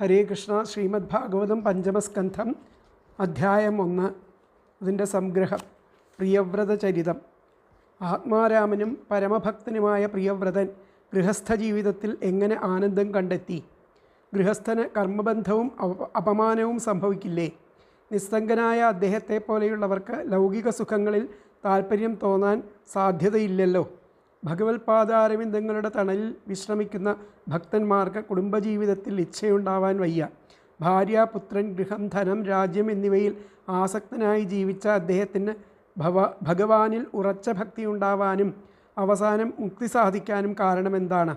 ഹരേ കൃഷ്ണ ശ്രീമദ് ഭാഗവതം പഞ്ചമസ്കന്ധം അധ്യായം ഒന്ന്. അതിന്റെ സംഗ്രഹം. പ്രിയവ്രത ചരിതം ആത്മാരാമനും പരമഭക്തനുമായ പ്രിയവ്രതൻ ഗൃഹസ്ഥ ജീവിതത്തിൽ എങ്ങനെ ആനന്ദം കണ്ടെത്തി? ഗൃഹസ്ഥന് കർമ്മബന്ധവും അപമാനവും സംഭവിക്കില്ലേ? നിസ്സംഗനായ അദ്ദേഹത്തെ പോലെയുള്ളവർക്ക് ലൗകിക സുഖങ്ങളിൽ താല്പര്യം തോന്നാൻ സാധ്യതയില്ലല്ലോ. ഭഗവത്പാദാരവിന്ദങ്ങളുടെ തണലിൽ വിശ്രമിക്കുന്ന ഭക്തന്മാർക്ക് കുടുംബജീവിതത്തിൽ ഇച്ഛയുണ്ടാവാൻ വയ്യ. ഭാര്യ പുത്രൻ ഗൃഹം ധനം രാജ്യം എന്നിവയിൽ ആസക്തനായി ജീവിച്ച അദ്ദേഹത്തിന് ഭവ ഭഗവാനിൽ ഉറച്ച ഭക്തി ഉണ്ടാവാനും അവസാനം മുക്തി സാധിക്കാനും കാരണമെന്താണ്?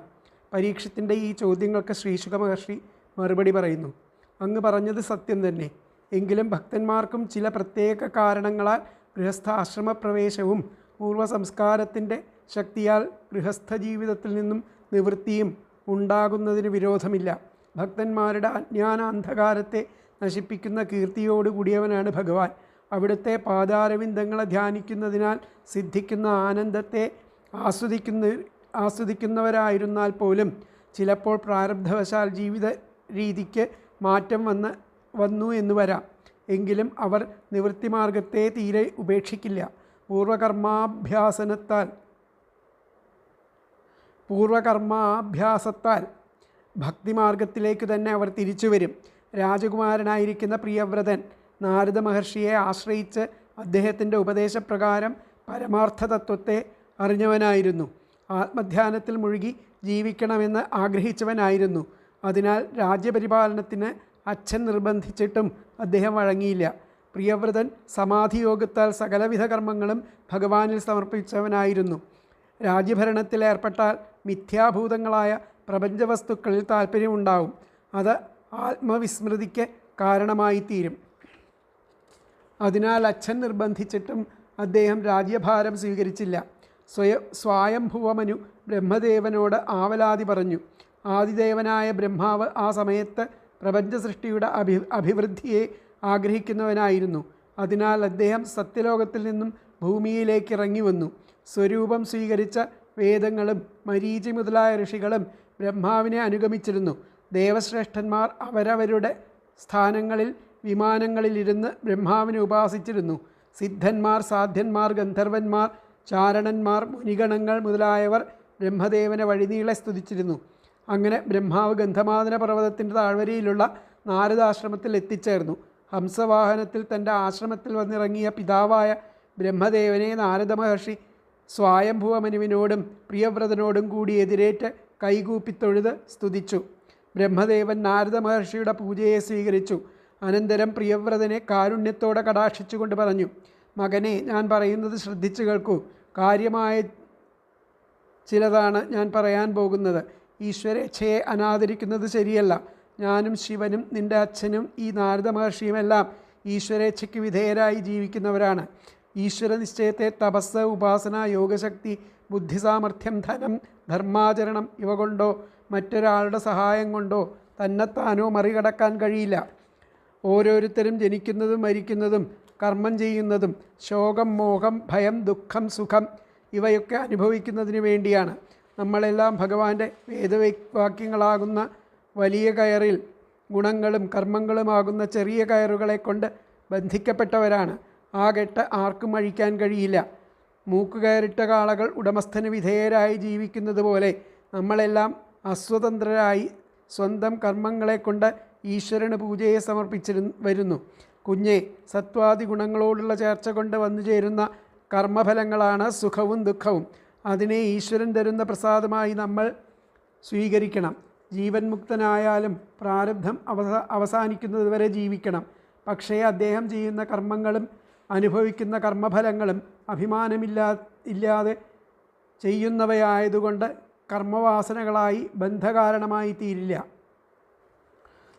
പരീക്ഷത്തിന്റെ ഈ ചോദ്യങ്ങൾക്ക് ശ്രീശുഖ മഹർഷി മറുപടി പറയുന്നു. അങ്ങ് പറഞ്ഞത് സത്യം തന്നെ. എങ്കിലും ഭക്തന്മാർക്കും ചില പ്രത്യേക കാരണങ്ങളാൽ ഗൃഹസ്ഥാശ്രമപ്രവേശവും പൂർവ സംസ്കാരത്തിന്റെ ശക്തിയാൽ ഗൃഹസ്ഥ ജീവിതത്തിൽ നിന്നും നിവൃത്തിയും ഉണ്ടാകുന്നതിന് വിരോധമില്ല. ഭക്തന്മാരുടെ അജ്ഞാന അന്ധകാരത്തെ നശിപ്പിക്കുന്ന കീർത്തിയോടുകൂടിയവനാണ് ഭഗവാൻ. അവിടുത്തെ പാദാരവിന്ദങ്ങളെ ധ്യാനിക്കുന്നതിനാൽ സിദ്ധിക്കുന്ന ആനന്ദത്തെ ആസ്വദിക്കുന്ന ആസ്വദിക്കുന്നവരായിരുന്നാൽ പോലും ചിലപ്പോൾ പ്രാരബ്ധവശാൽ ജീവിത രീതിക്ക് മാറ്റം വന്ന് വന്നു എന്ന് വരാം. എങ്കിലും അവർ നിവൃത്തിമാർഗത്തെ തീരെ ഉപേക്ഷിക്കില്ല. പൂർവകർമാഭ്യാസനത്താൽ പൂർവകർമാഭ്യാസത്താൽ ഭക്തിമാർഗത്തിലേക്ക് തന്നെ അവർ തിരിച്ചു വരും രാജകുമാരനായിരിക്കുന്ന പ്രിയവ്രതൻ നാരദ മഹർഷിയെ ആശ്രയിച്ച് അദ്ദേഹത്തിന്റെ ഉപദേശപ്രകാരം പരമാർത്ഥ തത്വത്തെ അറിഞ്ഞവനായിരുന്നു. ആത്മധ്യാനത്തിൽ മുഴുകി ജീവിക്കണമെന്ന് ആഗ്രഹിച്ചവനായിരുന്നു. അതിനാൽ രാജ്യപരിപാലനത്തിന് അച്ഛൻ നിർബന്ധിച്ചിട്ടും അദ്ദേഹം വഴങ്ങിയില്ല. പ്രിയവ്രതൻ സമാധിയോഗത്താൽ സകലവിധ കർമ്മങ്ങളും ഭഗവാനിൽ സമർപ്പിച്ചവനായിരുന്നു. രാജ്യഭരണത്തിൽ ഏർപ്പെട്ടാൽ മിഥ്യാഭൂതങ്ങളായ പ്രപഞ്ചവസ്തുക്കളിൽ താല്പര്യമുണ്ടാവും അത് ആത്മവിസ്മൃതിക്ക് കാരണമായി തീരും അതിനാൽ അച്ഛൻ നിർബന്ധിച്ചിട്ടും അദ്ദേഹം രാജ്യഭാരം സ്വീകരിച്ചില്ല. സ്വയ സ്വായംഭുവമനു ബ്രഹ്മദേവനോട് ആവലാതി പറഞ്ഞു. ആദിദേവനായ ബ്രഹ്മാവ് ആ സമയത്ത് പ്രപഞ്ചസൃഷ്ടിയുടെ അഭി അഭിവൃദ്ധിയെ ആഗ്രഹിക്കുന്നവനായിരുന്നു. അതിനാൽ അദ്ദേഹം സത്യലോകത്തിൽ നിന്നും ഭൂമിയിലേക്ക് ഇറങ്ങി വന്നു. സ്വരൂപം സ്വീകരിച്ച വേദങ്ങളും മരീചി മുതലായ ഋഷികളും ബ്രഹ്മാവിനെ അനുഗമിച്ചിരുന്നു. ദേവശ്രേഷ്ഠന്മാർ അവരവരുടെ സ്ഥാനങ്ങളിൽ വിമാനങ്ങളിലിരുന്ന് ബ്രഹ്മാവിനെ ഉപാസിച്ചിരുന്നു. സിദ്ധന്മാർ സാധ്യന്മാർ ഗന്ധർവന്മാർ ചാരണന്മാർ മുനിഗണങ്ങൾ മുതലായവർ ബ്രഹ്മദേവനെ വഴിനീളെ സ്തുതിച്ചിരുന്നു. അങ്ങനെ ബ്രഹ്മാവ് ഗന്ധമാതന പർവതത്തിന്റെ താഴ്വരയിലുള്ള നാരദാശ്രമത്തിൽ എത്തിച്ചേർന്നു. ഹംസവാഹനത്തിൽ തന്റെ ആശ്രമത്തിൽ വന്നിറങ്ങിയ പിതാവായ ബ്രഹ്മദേവനെ നാരദ മഹർഷി സ്വായംഭുവമനുവിനോടും പ്രിയവ്രതനോടും കൂടി എതിരേറ്റ് കൈകൂപ്പിത്തൊഴുത് സ്തുതിച്ചു. ബ്രഹ്മദേവൻ നാരദ മഹർഷിയുടെ പൂജയെ സ്വീകരിച്ചു. അനന്തരം പ്രിയവ്രതനെ കാരുണ്യത്തോടെ കടാക്ഷിച്ചുകൊണ്ട് പറഞ്ഞു മകനെ ഞാൻ പറയുന്നത് ശ്രദ്ധിച്ചു കേൾക്കൂ. കാര്യമായ ചിലതാണ് ഞാൻ പറയാൻ പോകുന്നത്. ഈശ്വരേച്ഛയെ അനാദരിക്കുന്നത് ശരിയല്ല. ഞാനും ശിവനും നിന്റെ അച്ഛനും ഈ നാരദ മഹർഷിയുമെല്ലാം ഈശ്വരേച്ഛയ്ക്ക് വിധേയരായി ജീവിക്കുന്നവരാണ്. ഈശ്വര നിശ്ചയത്തെ തപസ് ഉപാസന യോഗശക്തി ബുദ്ധിസാമർഥ്യം ധനം ധർമാചരണം ഇവ കൊണ്ടോ മറ്റൊരാളുടെ സഹായം കൊണ്ടോ തന്നെത്താനോ മറികടക്കാൻ കഴിയില്ല. ഓരോരുത്തരും ജനിക്കുന്നതും മരിക്കുന്നതും കർമ്മം ചെയ്യുന്നതും ശോകം മോഹം ഭയം ദുഃഖം സുഖം ഇവയൊക്കെ അനുഭവിക്കുന്നതിന് വേണ്ടിയാണ്. നമ്മളെല്ലാം ഭഗവാന്റെ വേദവാക്യങ്ങളാകുന്ന വലിയ കയറിൽ ഗുണങ്ങളും കർമ്മങ്ങളുമാകുന്ന ചെറിയ കയറുകളെ കൊണ്ട് ബന്ധിക്കപ്പെട്ടവരാണ്. ആ കെട്ട് ആർക്കും അഴിക്കാൻ കഴിയില്ല. മൂക്കുകയറിട്ട കാളകൾ ഉടമസ്ഥന് വിധേയരായി ജീവിക്കുന്നത് പോലെ നമ്മളെല്ലാം അസ്വതന്ത്രരായി സ്വന്തം കർമ്മങ്ങളെ കൊണ്ട് ഈശ്വരന് പൂജയെ സമർപ്പിച്ചിരു വരുന്നു. കുഞ്ഞെ സത്വാദി ഗുണങ്ങളോടുള്ള ചേർച്ച കൊണ്ട് വന്നു ചേരുന്ന കർമ്മഫലങ്ങളാണ് സുഖവും ദുഃഖവും. അതിനെ ഈശ്വരൻ തരുന്ന പ്രസാദമായി നമ്മൾ സ്വീകരിക്കണം. ജീവൻ മുക്തനായാലും പ്രാരബ്ധം അവസ അവസാനിക്കുന്നതുവരെ ജീവിക്കണം. പക്ഷേ അദ്ദേഹം ചെയ്യുന്ന കർമ്മങ്ങളും അനുഭവിക്കുന്ന കർമ്മഫലങ്ങളും അഭിമാനമില്ലാ ഇല്ലാതെ ചെയ്യുന്നവയായതുകൊണ്ട് കർമ്മവാസനകളായി ബന്ധകാരണമായി തീരില്ല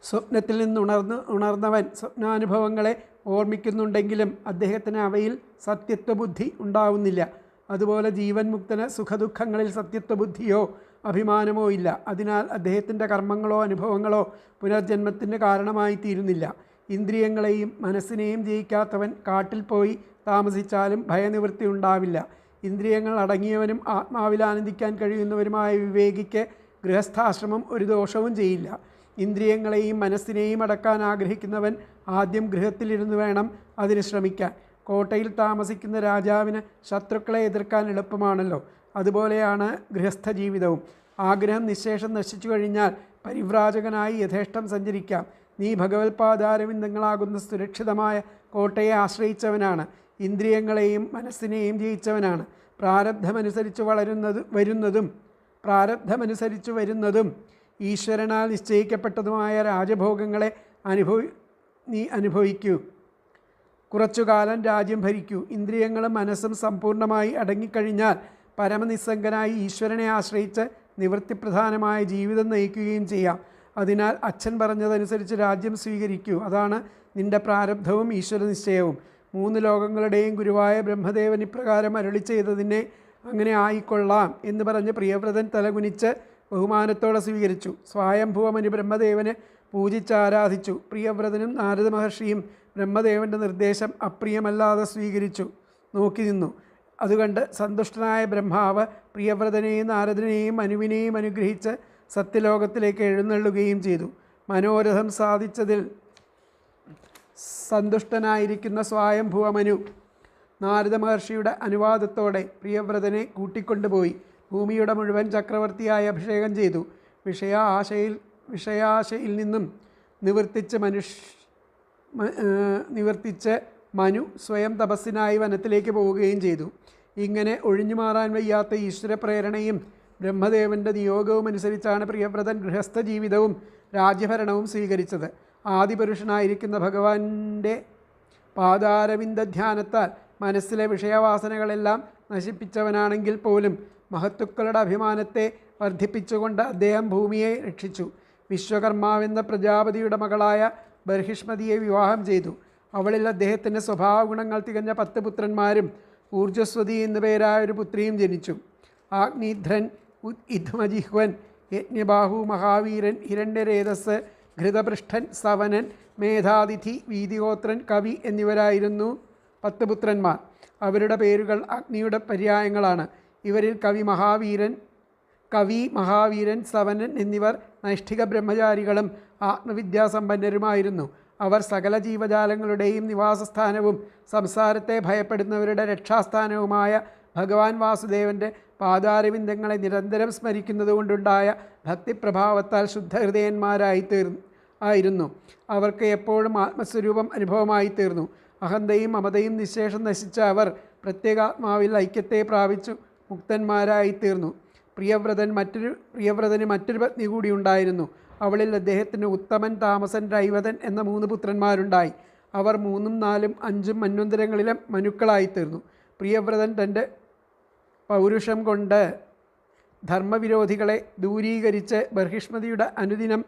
സ്വപ്നത്തിൽ നിന്ന് ഉണർന്ന് ഉണർന്നവൻ സ്വപ്നാനുഭവങ്ങളെ ഓർമ്മിക്കുന്നുണ്ടെങ്കിലും അദ്ദേഹത്തിന് അവയിൽ സത്യത്വബുദ്ധി ഉണ്ടാവുന്നില്ല. അതുപോലെ ജീവൻ മുക്തന് സുഖദുഃഖങ്ങളിൽ സത്യത്വബുദ്ധിയോ അഭിമാനമോ ഇല്ല. അതിനാൽ അദ്ദേഹത്തിന്റെ കർമ്മങ്ങളോ അനുഭവങ്ങളോ പുനർജന്മത്തിന് കാരണമായി തീരുന്നില്ല ഇന്ദ്രിയങ്ങളെയും മനസ്സിനെയും ജയിക്കാത്തവൻ കാട്ടിൽ പോയി താമസിച്ചാലും ഭയനിവൃത്തി ഉണ്ടാവില്ല. ഇന്ദ്രിയങ്ങൾ അടങ്ങിയവനും ആത്മാവിൽ ആനന്ദിക്കാൻ കഴിയുന്നവരുമായ വിവേകിക്ക് ഗൃഹസ്ഥാശ്രമം ഒരു ദോഷവും ചെയ്യില്ല. ഇന്ദ്രിയങ്ങളെയും മനസ്സിനെയും അടക്കാൻ ആഗ്രഹിക്കുന്നവൻ ആദ്യം ഗൃഹത്തിലിരുന്ന് വേണം അതിന് ശ്രമിക്കാൻ. കോട്ടയിൽ താമസിക്കുന്ന രാജാവിന് ശത്രുക്കളെ എതിർക്കാൻ എളുപ്പമാണല്ലോ. അതുപോലെയാണ് ഗൃഹസ്ഥ ജീവിതവും ആഗ്രഹം നിശേഷം നശിച്ചു കഴിഞ്ഞാൽ പരിവ്രാജകനായി യഥേഷ്ടം സഞ്ചരിക്കാം. നീ ഭഗവത്പാദാരവിന്ദങ്ങളാകുന്ന സുരക്ഷിതമായ കോട്ടയെ ആശ്രയിച്ചവനാണ്. ഇന്ദ്രിയങ്ങളെയും മനസ്സിനെയും ജയിച്ചവനാണ്. പ്രാരബ്ധമനുസരിച്ച് വളരുന്നത് വരുന്നതും പ്രാരബ്ധമനുസരിച്ച് വരുന്നതും ഈശ്വരനാൽ നിശ്ചയിക്കപ്പെട്ടതുമായ രാജഭോഗങ്ങളെ അനുഭവി നീ അനുഭവിക്കൂ. കുറച്ചുകാലം രാജ്യം ഭരിക്കൂ. ഇന്ദ്രിയങ്ങളും മനസ്സും സമ്പൂർണമായി അടങ്ങിക്കഴിഞ്ഞാൽ പരമനിസ്സംഗനായി ഈശ്വരനെ ആശ്രയിച്ച് നിവൃത്തിപ്രധാനമായ ജീവിതം നയിക്കുകയും ചെയ്യാം. അതിനാൽ അച്ഛൻ പറഞ്ഞതനുസരിച്ച് രാജ്യം സ്വീകരിക്കൂ. അതാണ് നിന്റെ പ്രാരബ്ധവും ഈശ്വര നിശ്ചയവും മൂന്ന് ലോകങ്ങളുടെയും ഗുരുവായ ബ്രഹ്മദേവൻ ഇപ്രകാരം അരുളി ചെയ്തതിനെ അങ്ങനെ ആയിക്കൊള്ളാം എന്ന് പറഞ്ഞ് പ്രിയവ്രതൻ തലകുനിച്ച് ബഹുമാനത്തോടെ സ്വീകരിച്ചു. സ്വായംഭുവമന് ബ്രഹ്മദേവനെ പൂജിച്ച് ആരാധിച്ചു. പ്രിയവ്രതനും നാരദ മഹർഷിയും ബ്രഹ്മദേവന്റെ നിർദ്ദേശം അപ്രിയമല്ലാതെ സ്വീകരിച്ചു. നോക്കി നിന്നു. അതുകണ്ട് സന്തുഷ്ടനായ ബ്രഹ്മാവ് പ്രിയവ്രതനെയും നാരദനെയും മനുവിനെയും അനുഗ്രഹിച്ച് സത്യലോകത്തിലേക്ക് എഴുന്നള്ളുകയും ചെയ്തു. മനോരഥം സാധിച്ചതിൽ സന്തുഷ്ടനായിരിക്കുന്ന സ്വായംഭുവമനു നാരദ മഹർഷിയുടെ അനുവാദത്തോടെ പ്രിയവ്രതനെ കൂട്ടിക്കൊണ്ടുപോയി. ഭൂമിയുടെ മുഴുവൻ ചക്രവർത്തിയായി അഭിഷേകം ചെയ്തു. വിഷയ ആശയിൽ വിഷയാശയിൽ നിന്നും നിവർത്തിച്ച് മനുഷ് നിവർത്തിച്ച് മനു സ്വയം തപസ്സിനായി വനത്തിലേക്ക് പോവുകയും ചെയ്തു. ഇങ്ങനെ ഒഴിഞ്ഞു മാറാൻ വയ്യാത്ത ഈശ്വര ബ്രഹ്മദേവന്റെ നിയോഗവും അനുസരിച്ചാണ് പ്രിയവ്രതൻ ഗൃഹസ്ഥ ജീവിതവും രാജ്യഭരണവും സ്വീകരിച്ചത്. ആദിപുരുഷനായിരിക്കുന്ന ഭഗവാന്റെ പാതാരവിന്ദ ധ്യാനത്താൽ മനസ്സിലെ വിഷയവാസനകളെല്ലാം നശിപ്പിച്ചവനാണെങ്കിൽ പോലും മഹത്തുക്കളുടെ അഭിമാനത്തെ വർദ്ധിപ്പിച്ചുകൊണ്ട് അദ്ദേഹം ഭൂമിയെ രക്ഷിച്ചു. വിശ്വകർമാവെന്ന പ്രജാപതിയുടെ മകളായ ബർഹിഷ്മതിയെ വിവാഹം ചെയ്തു. അവളിൽ അദ്ദേഹത്തിന്റെ സ്വഭാവ ഗുണങ്ങൾ തികഞ്ഞ പത്ത് പുത്രന്മാരും ഊർജസ്വതി എന്നു പേരായ ഒരു പുത്രിയും ജനിച്ചു. ആഗ്നിധ്രൻ ഉ- ഇദ്മജിഹ്വൻ യജ്ഞബാഹു മഹാവീരൻ ഹിരണ്യരേതസ് ഘൃതപൃഷ്ഠൻ സവനൻ മേധാതിഥി വീതിഗോത്രൻ കവി എന്നിവരായിരുന്നു പത്ത് പുത്രന്മാർ. അവരുടെ പേരുകൾ അഗ്നിയുടെ പര്യായങ്ങളാണ്. ഇവരിൽ കവി മഹാവീരൻ കവി മഹാവീരൻ സവനൻ എന്നിവർ നൈഷ്ഠിക ബ്രഹ്മചാരികളും ആത്മവിദ്യാസമ്പന്നരുമായിരുന്നു. അവർ സകല ജീവജാലങ്ങളുടെയും നിവാസസ്ഥാനവും സംസാരത്തെ ഭയപ്പെടുന്നവരുടെ രക്ഷാസ്ഥാനവുമായ ഭഗവാൻ വാസുദേവന്റെ പാതാരവിന്ദങ്ങളെ നിരന്തരം സ്മരിക്കുന്നതുകൊണ്ടുണ്ടായ ഭക്തിപ്രഭാവത്താൽ ശുദ്ധഹൃദയന്മാരായി തീർന്നു ആയിരുന്നു. അവർക്ക് എപ്പോഴും ആത്മസ്വരൂപം അനുഭവമായി തീർന്നു അഹന്തയും മമതയും നിശേഷം നശിച്ച അവർ പ്രത്യേകാത്മാവിൽ ഐക്യത്തെ പ്രാപിച്ചു മുക്തന്മാരായി തീർന്നു പ്രിയവ്രതൻ മറ്റൊരു പ്രിയവ്രതന് മറ്റൊരു പത്നി കൂടി ഉണ്ടായിരുന്നു. അവളിൽ അദ്ദേഹത്തിന് ഉത്തമൻ താമസൻ രൈവതൻ എന്ന മൂന്ന് പുത്രന്മാരുണ്ടായി. അവർ മൂന്നും നാലും അഞ്ചും മന്വന്തരങ്ങളിലും മനുക്കളായിത്തീർന്നു. പ്രിയവ്രതൻ തന്റെ പൗരുഷം കൊണ്ട് ധർമ്മവിരോധികളെ ദൂരീകരിച്ച് ബർഹിഷ്മതിയുടെ അനുദിനം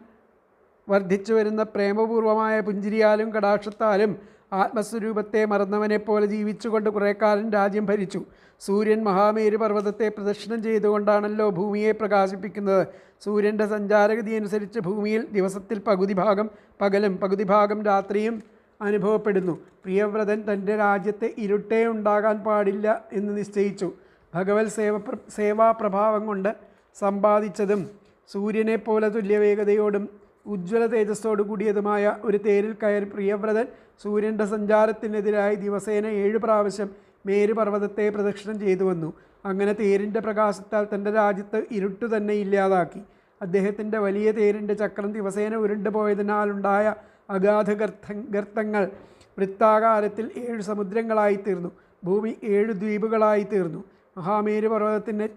വർദ്ധിച്ചു വരുന്ന പ്രേമപൂർവമായ പുഞ്ചിരിയാലും കടാക്ഷത്താലും ആത്മസ്വരൂപത്തെ മറന്നവനെപ്പോലെ ജീവിച്ചുകൊണ്ട് കുറേ കാലം രാജ്യം ഭരിച്ചു. സൂര്യൻ മഹാമേരു പർവതത്തെ പ്രദക്ഷിണം ചെയ്തുകൊണ്ടാണല്ലോ ഭൂമിയെ പ്രകാശിപ്പിക്കുന്നത്. സൂര്യന്റെ സഞ്ചാരഗതി അനുസരിച്ച് ഭൂമിയിൽ ദിവസത്തിൽ പകുതി ഭാഗം പകലും പകുതി ഭാഗം രാത്രിയും അനുഭവപ്പെടുന്നു. പ്രിയവ്രതൻ തന്റെ രാജ്യത്തെ ഇരുട്ടേ ഉണ്ടാകാൻ പാടില്ല എന്ന് നിശ്ചയിച്ചു. ഭഗവത് സേവ സേവാപ്രഭാവം കൊണ്ട് സമ്പാദിച്ചതും സൂര്യനെ പോലെ തുല്യവേഗതയോടും ഉജ്ജ്വല തേജസ്സോടു കൂടിയതുമായ ഒരു തേരിൽ കയറി പ്രിയവ്രതൻ സൂര്യന്റെ സഞ്ചാരത്തിനെതിരായി ദിവസേന ഏഴ് പ്രാവശ്യം മേരുപർവതത്തെ പ്രദക്ഷിണം ചെയ്തു വന്നു. അങ്ങനെ തേരിന്റെ പ്രകാശത്താൽ തന്റെ രാജ്യത്ത് ഇരുട്ടു തന്നെ ഇല്ലാതാക്കി. അദ്ദേഹത്തിന്റെ വലിയ തേരിന്റെ ചക്രം ദിവസേന ഉരുണ്ടുപോയതിനാലുണ്ടായ അഗാധ ഗർത്ത ഗർത്തങ്ങൾ വൃത്താകാരത്തിൽ ഏഴ് സമുദ്രങ്ങളായി തീർന്നു. ഭൂമി ഏഴ് ദ്വീപുകളായി തീർന്നു. മഹാമേരു പർവതത്തിന്റെ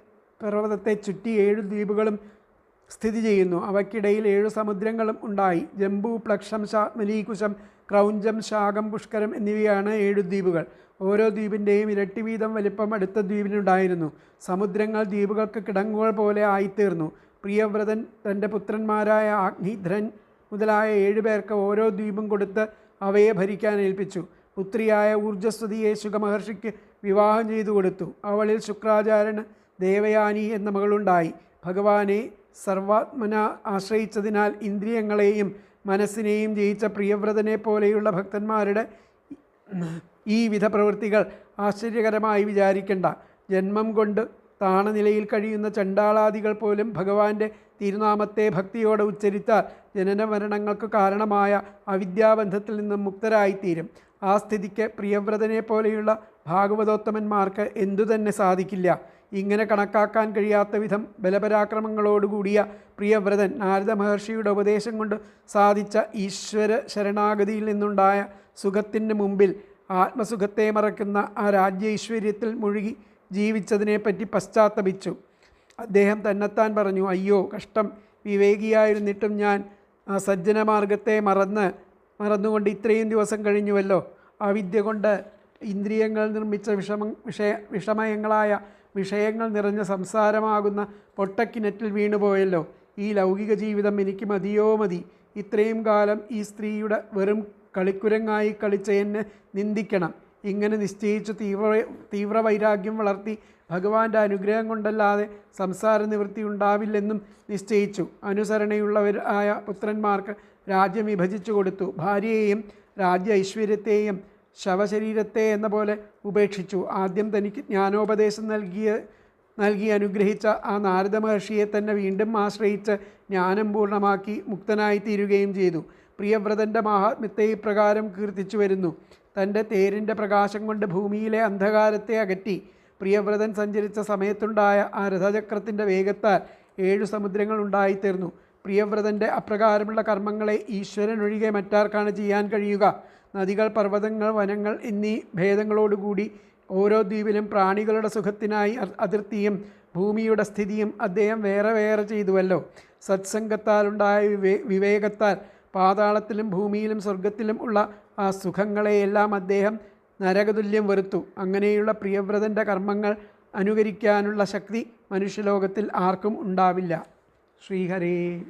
പർവതത്തെ ചുറ്റി ഏഴ് ദ്വീപുകളും സ്ഥിതി ചെയ്യുന്നു. അവയ്ക്കിടയിൽ ഏഴു സമുദ്രങ്ങളും ഉണ്ടായി. ജംബു പ്ലക്ഷം ശാത്മലീകുശം ക്രൗഞ്ചം ശാഖം പുഷ്കരം എന്നിവയാണ് ഏഴു ദ്വീപുകൾ. ഓരോ ദ്വീപിന്റെയും ഇരട്ടി വീതം വലിപ്പം അടുത്ത ദ്വീപിനുണ്ടായിരുന്നു. സമുദ്രങ്ങൾ ദ്വീപുകൾക്ക് കിടങ്ങുകൾ പോലെ ആയിത്തീർന്നു. പ്രിയവ്രതൻ തന്റെ പുത്രന്മാരായ അഗ്നിധ്രൻ മുതലായ ഏഴുപേർക്ക് ഓരോ ദ്വീപും കൊടുത്ത് അവയെ ഭരിക്കാൻ ഏൽപ്പിച്ചു. പുത്രിയായ ഊർജസ്വതിയെ ശുഖമഹർഷിക്ക് വിവാഹം ചെയ്തു കൊടുത്തു. അവളിൽ ശുക്രാചാരൻ ദേവയാനി എന്ന മകളുണ്ടായി. ഭഗവാനെ സർവാത്മന ആശ്രയിച്ചതിനാൽ ഇന്ദ്രിയങ്ങളെയും മനസ്സിനെയും ജയിച്ച പ്രിയവ്രതനെ പോലെയുള്ള ഭക്തന്മാരുടെ ഈ വിധ പ്രവൃത്തികൾ ആശ്ചര്യകരമായി വിചാരിക്കേണ്ട. ജന്മം കൊണ്ട് താണനിലയിൽ കഴിയുന്ന ചണ്ടാളാദികൾ പോലും ഭഗവാന്റെ തിരുനാമത്തെ ഭക്തിയോടെ ഉച്ചരിച്ചാൽ ജനന മരണങ്ങൾക്ക് കാരണമായ അവിദ്യാബന്ധത്തിൽ നിന്നും മുക്തരായിത്തീരും. ആ സ്ഥിതിക്ക് പ്രിയവ്രതനെ പോലെയുള്ള ഭാഗവതോത്തമന്മാർക്ക് എന്തുതന്നെ സാധിക്കില്ല. ഇങ്ങനെ കണക്കാക്കാൻ കഴിയാത്ത വിധം ബലപരാക്രമങ്ങളോടുകൂടിയ പ്രിയവ്രതൻ നാരദ മഹർഷിയുടെ ഉപദേശം കൊണ്ട് സാധിച്ച ഈശ്വര ശരണാഗതിയിൽ നിന്നുണ്ടായ സുഖത്തിന് മുമ്പിൽ ആത്മസുഖത്തെ മറക്കുന്ന ആ രാജ്യ ഐശ്വര്യത്തിൽ മുഴുകി ജീവിച്ചതിനെപ്പറ്റി പശ്ചാത്തപിച്ചു. അദ്ദേഹം തന്നെത്താൻ പറഞ്ഞു അയ്യോ കഷ്ടം. വിവേകിയായിരുന്നിട്ടും ഞാൻ സജ്ജനമാർഗത്തെ മറന്ന് മറന്നുകൊണ്ട് ഇത്രയും ദിവസം കഴിഞ്ഞുവല്ലോ. ആ വിദ്യ കൊണ്ട് ഇന്ദ്രിയങ്ങൾ നിർമ്മിച്ച വിഷമ വിഷയ വിഷമയങ്ങളായ വിഷയങ്ങൾ നിറഞ്ഞ സംസാരമാകുന്ന പൊട്ടക്കിണറ്റിൽ വീണുപോയല്ലോ. ഈ ലൗകിക ജീവിതം എനിക്ക് മതിയോ മതി. ഇത്രയും കാലം ഈ സ്ത്രീയുടെ വെറും കളിക്കുരങ്ങായി കളിച്ച എന്നെ നിന്ദിക്കണം. ഇങ്ങനെ നിശ്ചയിച്ചു തീവ്ര തീവ്ര വൈരാഗ്യം വളർത്തി ഭഗവാന്റെ അനുഗ്രഹം കൊണ്ടല്ലാതെ സംസാര നിവൃത്തി ഉണ്ടാവില്ലെന്നും നിശ്ചയിച്ചു. അനുസരണയുള്ളവരായ പുത്രന്മാർക്ക് രാജ്യം വിഭജിച്ചു കൊടുത്തു. ഭാര്യയെയും രാജ്യ ഐശ്വര്യത്തെയും ശവശരീരത്തെ എന്ന പോലെ ഉപേക്ഷിച്ചു. ആദ്യം തനിക്ക് ജ്ഞാനോപദേശം നൽകിയ നൽകി അനുഗ്രഹിച്ച ആ നാരദ മഹർഷിയെ തന്നെ വീണ്ടും ആശ്രയിച്ച് ജ്ഞാനം പൂർണമാക്കി മുക്തനായി തീരുകയും ചെയ്തു. പ്രിയവ്രതന്റെ മഹാത്മ്യത്തെ ഇപ്രകാരം കീർത്തിച്ചു വരുന്നു. തന്റെ തേരിന്റെ പ്രകാശം കൊണ്ട് ഭൂമിയിലെ അന്ധകാരത്തെ അകറ്റി. പ്രിയവ്രതൻ സഞ്ചരിച്ച സമയത്തുണ്ടായ ആ രഥചക്രത്തിന്റെ വേഗത്താൽ ഏഴു സമുദ്രങ്ങൾ ഉണ്ടായിത്തീർന്നു. പ്രിയവ്രതന്റെ അപ്രകാരമുള്ള കർമ്മങ്ങളെ ഈശ്വരൻ ഒഴികെ മറ്റാർക്കാണ് ചെയ്യാൻ കഴിയുക. നദികൾ പർവതങ്ങൾ വനങ്ങൾ എന്നീ ഭേദങ്ങളോടുകൂടി ഓരോ ദ്വീപിലും പ്രാണികളുടെ സുഖത്തിനായി അതിർത്തിയും ഭൂമിയുടെ സ്ഥിതിയും അദ്ദേഹം വേറെ വേറെ ചെയ്തുവല്ലോ. സത്സംഗത്താലുണ്ടായ വിവേ വിവേകത്താൽ പാതാളത്തിലും ഭൂമിയിലും സ്വർഗത്തിലും ഉള്ള ആ സുഖങ്ങളെയെല്ലാം അദ്ദേഹം നരകതുല്യം വരുത്തു അങ്ങനെയുള്ള പ്രിയവ്രതന്റെ കർമ്മങ്ങൾ അനുകരിക്കാനുള്ള ശക്തി മനുഷ്യലോകത്തിൽ ആർക്കും ഉണ്ടാവില്ല. श्रीहरे।